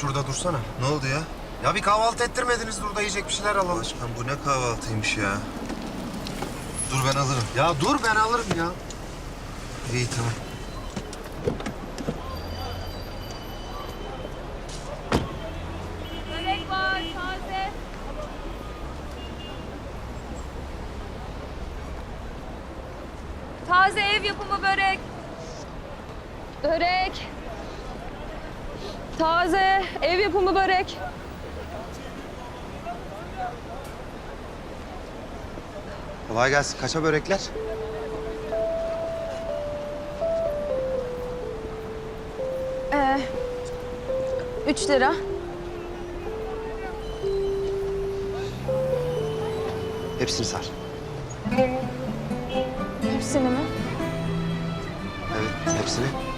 şurada dursana. Ne oldu ya? Ya bir kahvaltı ettirmediniz burada yiyecek bir şeyler alalım. Başkan bu ne kahvaltıymış ya? Dur ben alırım. Ya dur ben alırım ya. İyi tamam. Börek var, taze. Taze ev yapımı börek. Börek. Taze ev yapımı börek. Kolay gelsin. Kaça börekler? Ee, üç lira. Hepsini sar. Hepsini mi? Evet hepsini.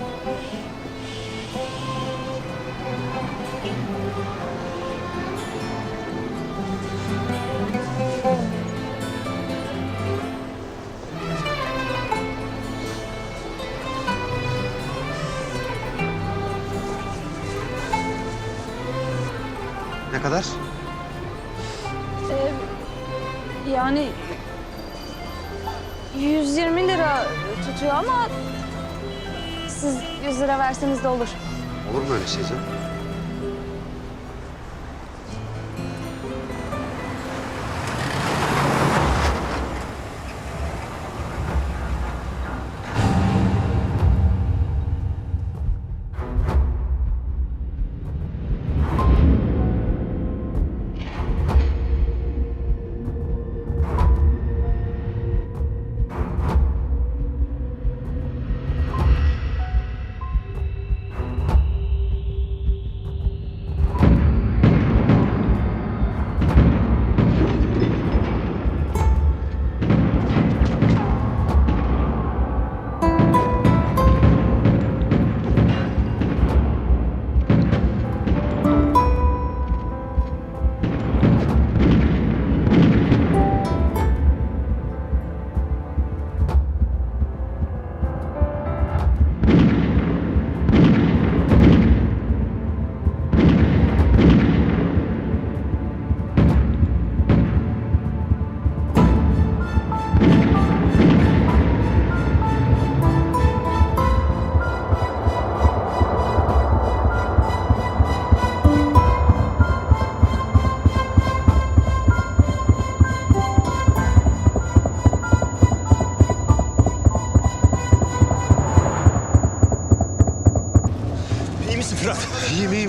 120 lira tutuyor ama siz 100 lira verseniz de olur. Olur mu öyle şey canım?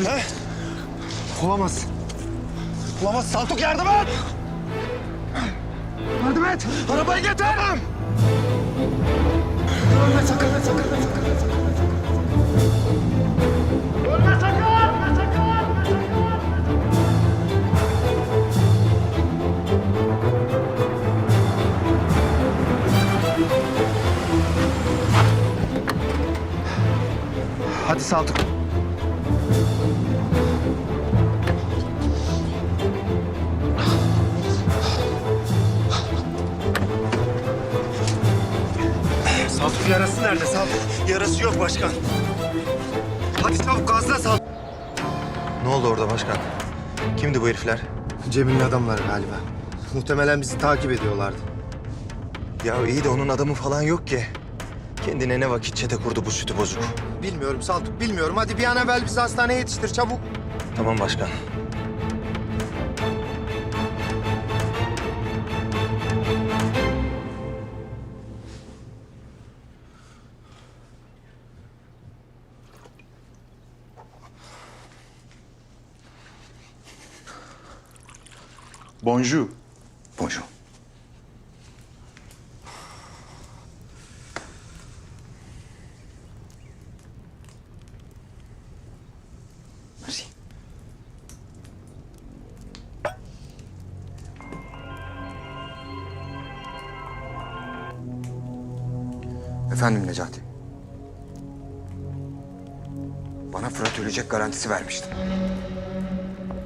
He? Olamaz. Olamaz Saltuk yardım et! Yardım et. Arabayı getir! Ölme sakın, ölme sakın, ölme sakın. Ölme sakın, ölme sakın, ölme sakın. Hadi Saltuk. Saltuk yarası nerede Saltuk? Yarası yok başkan. Hadi çabuk gazla Saltuk. Ne oldu orada başkan? Kimdi bu herifler? Cemil'in adamları galiba. Muhtemelen bizi takip ediyorlardı. Ya iyi de onun adamı falan yok ki. Kendine ne vakit çete kurdu bu sütü bozuk. Bilmiyorum Saltuk, bilmiyorum. Hadi bir an evvel bizi hastaneye yetiştir çabuk. Tamam başkan. Bonjour. Bonjour. Ölecek garantisi vermiştin.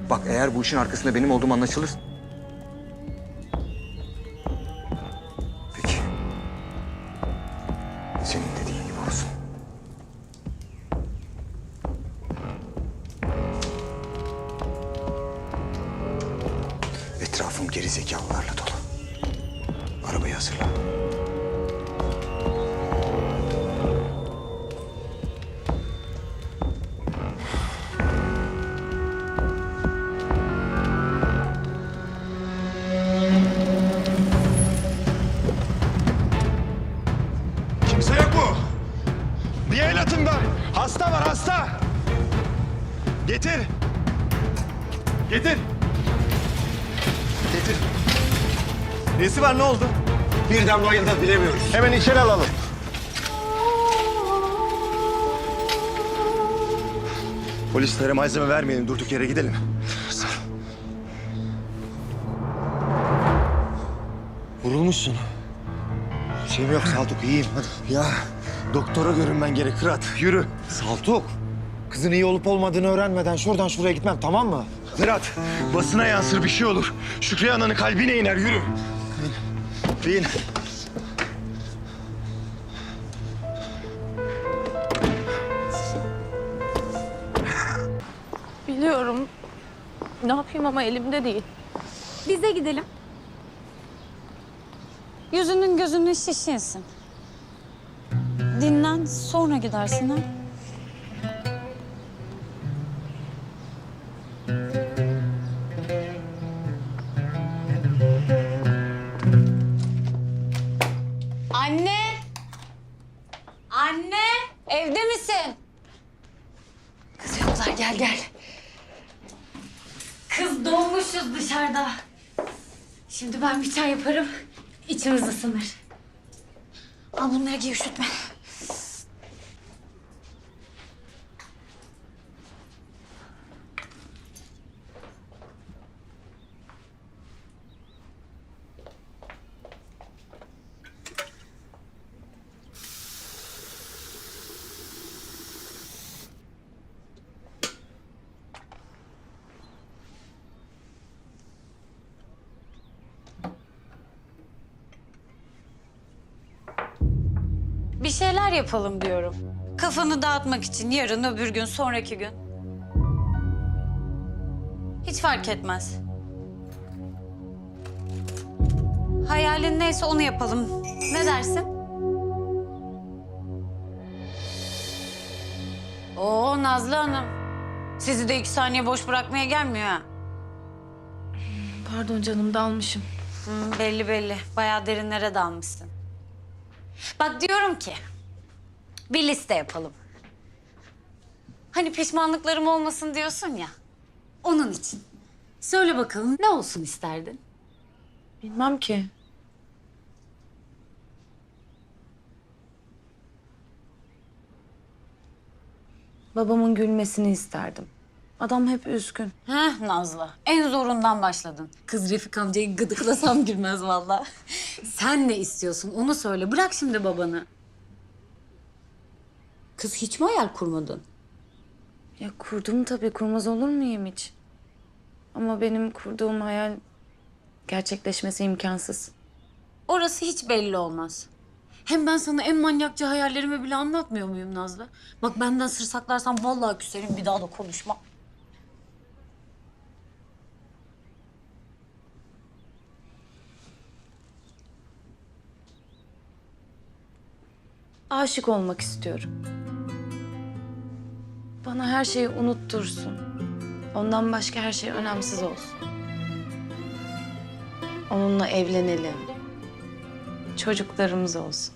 Bak eğer bu işin arkasında benim olduğum anlaşılır... Getir. Getir. Nesi var ne oldu? Birden bayıldı bilemiyoruz. Hemen içeri alalım. Polislere malzeme vermeyelim. Durduk yere gidelim. Vurulmuşsun. Şeyim yok Saltuk iyiyim hadi. Ya doktora görünmen gerek Fırat. Yürü. Saltuk. Kızın iyi olup olmadığını öğrenmeden şuradan şuraya gitmem tamam mı? Fırat basına yansır bir şey olur. Şükriye ananın kalbine iner yürü. Bin. Bin. Biliyorum. Ne yapayım ama elimde değil. Bize gidelim. Yüzünün gözünün şişinsin. Dinlen sonra gidersin ha. İçimiz ısınır. Al bunları giy. Bir şeyler yapalım diyorum. Kafanı dağıtmak için yarın, öbür gün, sonraki gün. Hiç fark etmez. Hayalin neyse onu yapalım. Ne dersin? Oo Nazlı Hanım. Sizi de iki saniye boş bırakmaya gelmiyor ha. Pardon canım dalmışım. Hı, belli belli. Bayağı derinlere dalmışsın. Bak diyorum ki bir liste yapalım. Hani pişmanlıklarım olmasın diyorsun ya. Onun için. Söyle bakalım ne olsun isterdin? Bilmem ki. Babamın gülmesini isterdim. Adam hep üzgün. Heh Nazlı. En zorundan başladın. Kız Refik amcayı gıdıklasam gülmez vallahi. Sen ne istiyorsun onu söyle. Bırak şimdi babanı. Kız hiç mi hayal kurmadın? Ya kurdum tabii kurmaz olur muyum hiç? Ama benim kurduğum hayal gerçekleşmesi imkansız. Orası hiç belli olmaz. Hem ben sana en manyakça hayallerimi bile anlatmıyor muyum Nazlı? Bak benden sır saklarsan vallahi küserim bir daha da konuşma. Aşık olmak istiyorum. Bana her şeyi unuttursun. Ondan başka her şey önemsiz olsun. Onunla evlenelim. Çocuklarımız olsun.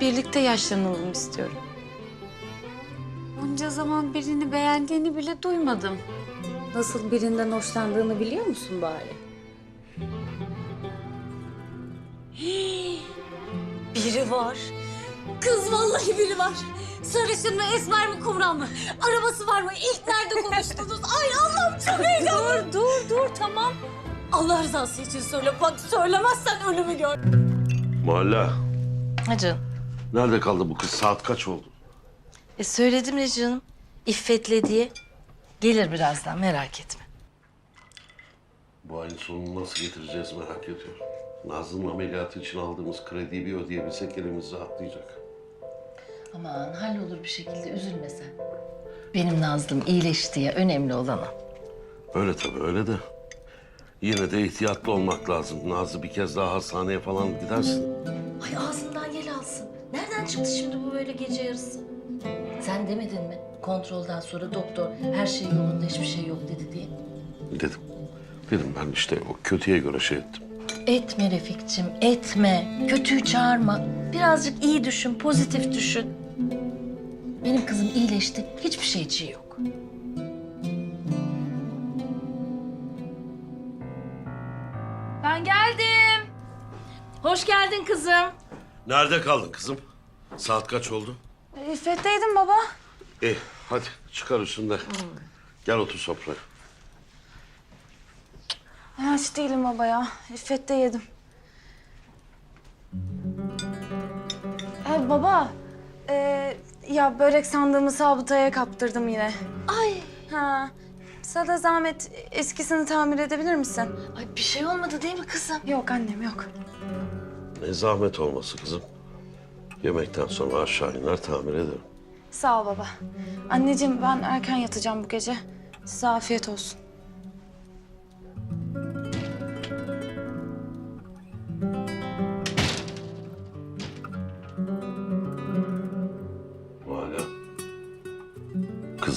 Birlikte yaşlanalım istiyorum. Bunca zaman birini beğendiğini bile duymadım. Nasıl birinden hoşlandığını biliyor musun bari? Biri var. Kız vallahi biri var. Sarışın mı, esmer mi, kumral mı? Arabası var mı? İlk nerede konuştunuz? Ay Allah'ım çok heyecanlı. Dur, dur, dur tamam. Allah rızası için söyle. Bak söylemezsen ölümü gör. Muhalla. Hacı. Nerede kaldı bu kız? Saat kaç oldu? E söyledim ya canım. İffetle diye. Gelir birazdan merak etme. Bu ayın sonunu nasıl getireceğiz merak ediyorum. Nazlı'nın ameliyatı için aldığımız krediyi bir ödeyebilsek elimiz rahatlayacak. Aman hallolur bir şekilde üzülme sen. Benim Nazlım iyileşti ya önemli olan o. Öyle tabii öyle de. Yine de ihtiyatlı olmak lazım. Nazlı bir kez daha hastaneye falan gidersin. Ay ağzından yel alsın. Nereden çıktı şimdi bu böyle gece yarısı? Sen demedin mi? Kontrolden sonra doktor her şey yolunda hiçbir şey yok dedi diye. Dedim. Dedim ben işte o kötüye göre şey ettim. Etme Refikçim, etme. Kötüyü çağırma. Birazcık iyi düşün, pozitif düşün. Benim kızım iyileşti, hiçbir şeyciği yok. Ben geldim. Hoş geldin kızım. Nerede kaldın kızım? Saat kaç oldu? İffet'teydim baba. İyi hadi çıkar üstünde. Gel otur sofraya. Ay, aç değilim baba ya. İffet'te yedim. Ee, baba, ee, ya börek sandığımı sabıtaya kaptırdım yine. Ay, Ha, sana da zahmet eskisini tamir edebilir misin? ay bir şey olmadı değil mi kızım? Yok annem yok. Ne zahmet olması kızım. Yemekten sonra aşağı iner tamir ederim. Sağ ol baba. Anneciğim ben erken yatacağım bu gece. Size afiyet olsun.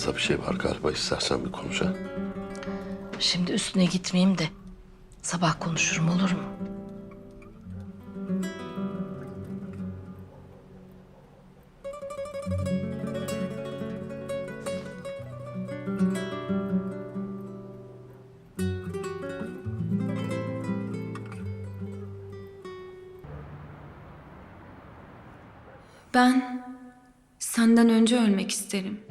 Kızda bir şey var galiba istersen bir konuş ha. Şimdi üstüne gitmeyeyim de sabah konuşurum olur mu? Ben senden önce ölmek isterim.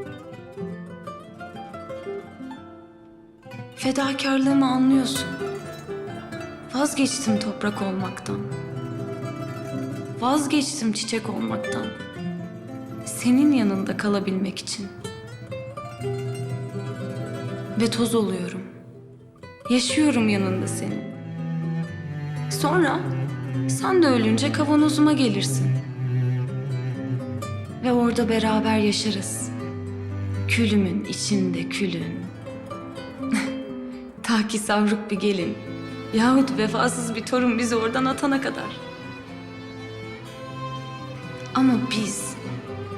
Fedakarlığımı anlıyorsun. Vazgeçtim toprak olmaktan. Vazgeçtim çiçek olmaktan. Senin yanında kalabilmek için. Ve toz oluyorum. Yaşıyorum yanında senin. Sonra sen de ölünce kavanozuma gelirsin. Ve orada beraber yaşarız. Külümün içinde külün. Ta savruk bir gelin yahut vefasız bir torun bizi oradan atana kadar. Ama biz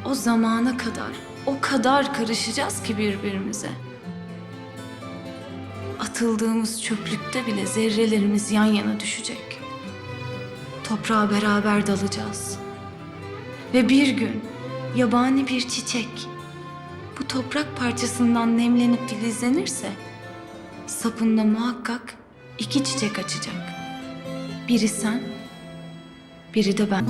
o zamana kadar o kadar karışacağız ki birbirimize. Atıldığımız çöplükte bile zerrelerimiz yan yana düşecek. Toprağa beraber dalacağız. Ve bir gün yabani bir çiçek bu toprak parçasından nemlenip filizlenirse sapında muhakkak iki çiçek açacak. Biri sen, biri de ben.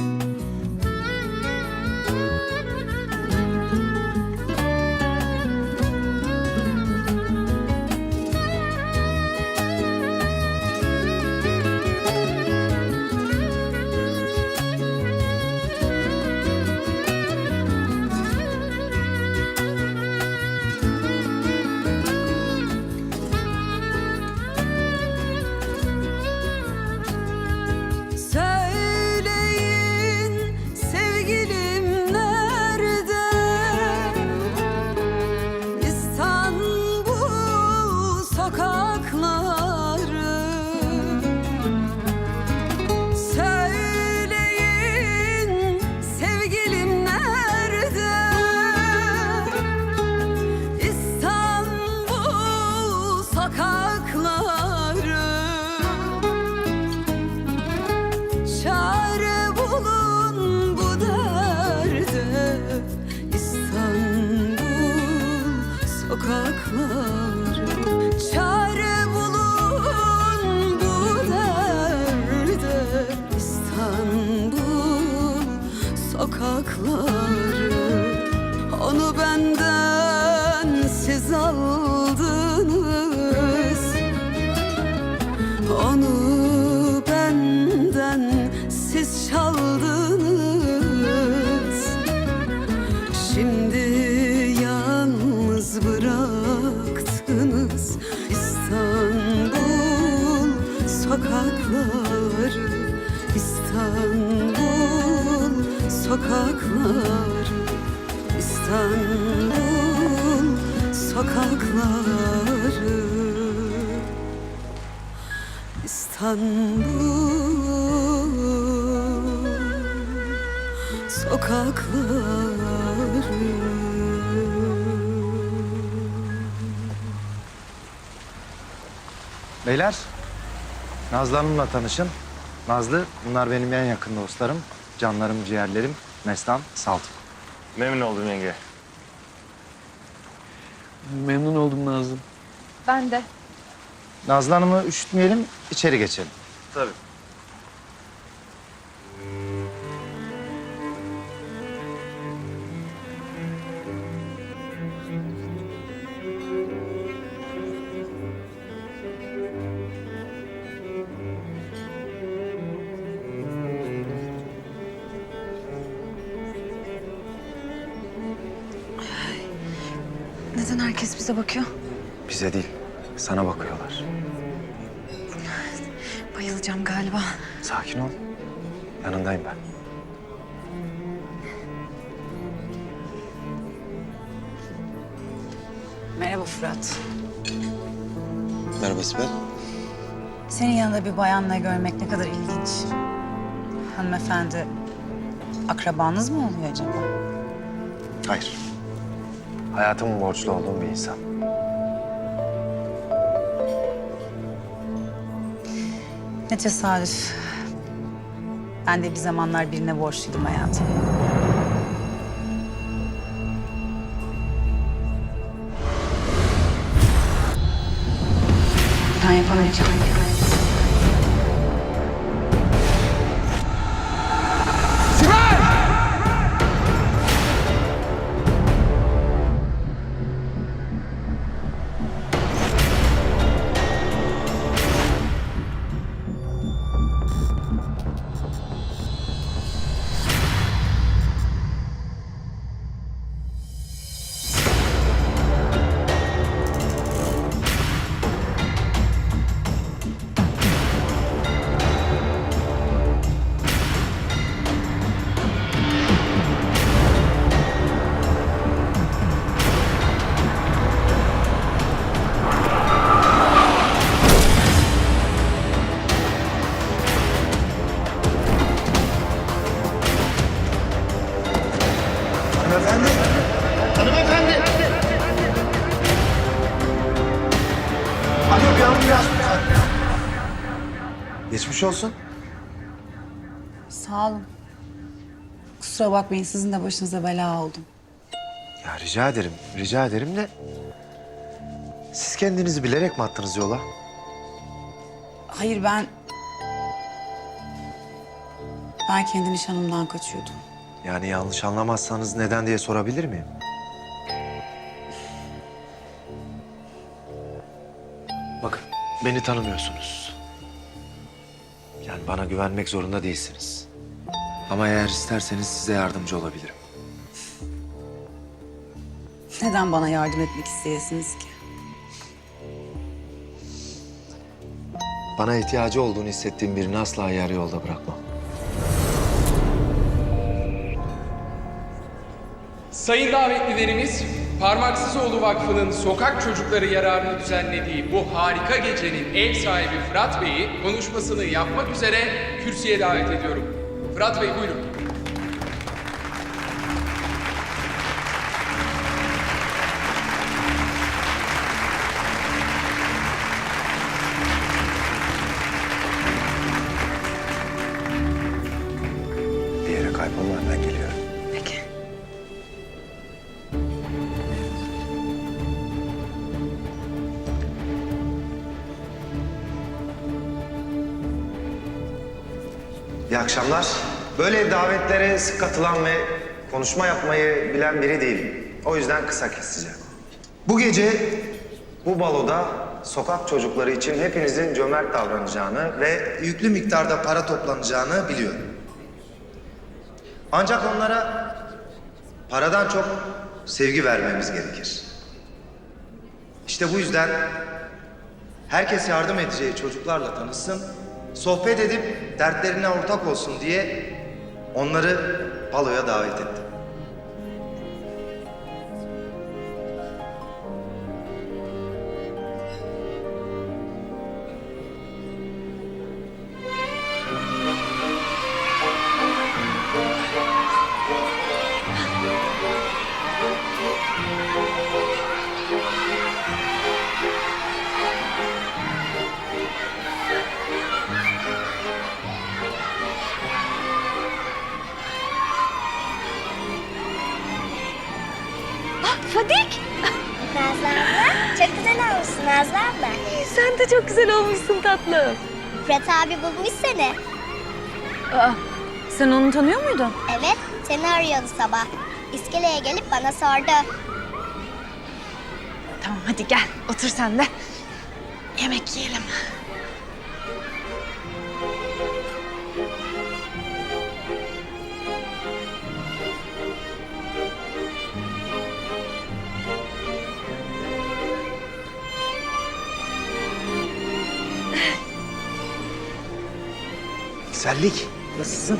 Beyler, Nazlı Hanım'la tanışın. Nazlı, bunlar benim en yakın dostlarım. Canlarım, ciğerlerim. Mestan, Saltuk. Memnun oldum yenge. Memnun oldum Nazım. Ben de. Nazlı Hanım'ı üşütmeyelim, içeri geçelim. Tabii. Bayılacağım galiba. Sakin ol. Yanındayım ben. Merhaba Fırat. Merhaba İsmet. Senin yanında bir bayanla görmek ne kadar ilginç. Hanımefendi akrabanız mı oluyor acaba? Hayır. Hayatımın borçlu olduğum bir insan. Ne tesadüf. Ben de bir zamanlar birine borçluydum hayatım. Ben yapamayacağım. Geçmiş olsun. Sağ olun. Kusura bakmayın sizin de başınıza bela oldum. Ya rica ederim, rica ederim de... Siz kendinizi bilerek mi attınız yola? Hayır ben... Ben kendi nişanımdan kaçıyordum. Yani yanlış anlamazsanız neden diye sorabilir miyim? Bakın, beni tanımıyorsunuz. Bana güvenmek zorunda değilsiniz. Ama eğer isterseniz size yardımcı olabilirim. Neden bana yardım etmek isteyesiniz ki? Bana ihtiyacı olduğunu hissettiğim birini asla yarı yolda bırakmam. Sayın davetlilerimiz, Parmaksızoğlu Vakfı'nın sokak çocukları yararını düzenlediği bu harika gecenin ev sahibi Fırat Bey'i konuşmasını yapmak üzere kürsüye davet ediyorum. Fırat Bey buyurun. Akşamlar. Böyle davetlere sık katılan ve konuşma yapmayı bilen biri değilim. O yüzden kısa keseceğim. Bu gece bu baloda sokak çocukları için hepinizin cömert davranacağını ve yüklü miktarda para toplanacağını biliyorum. Ancak onlara paradan çok sevgi vermemiz gerekir. İşte bu yüzden herkes yardım edeceği çocuklarla tanışsın sohbet edip dertlerine ortak olsun diye onları baloya davet ettim. Güzel olmuşsun tatlım. Fırat abi bulmuş seni. Aa, sen onu tanıyor muydun? Evet, seni arıyordu sabah. İskeleye gelip bana sordu. Tamam hadi gel otur sen de. Yemek yiyelim. Güzellik. Nasılsın?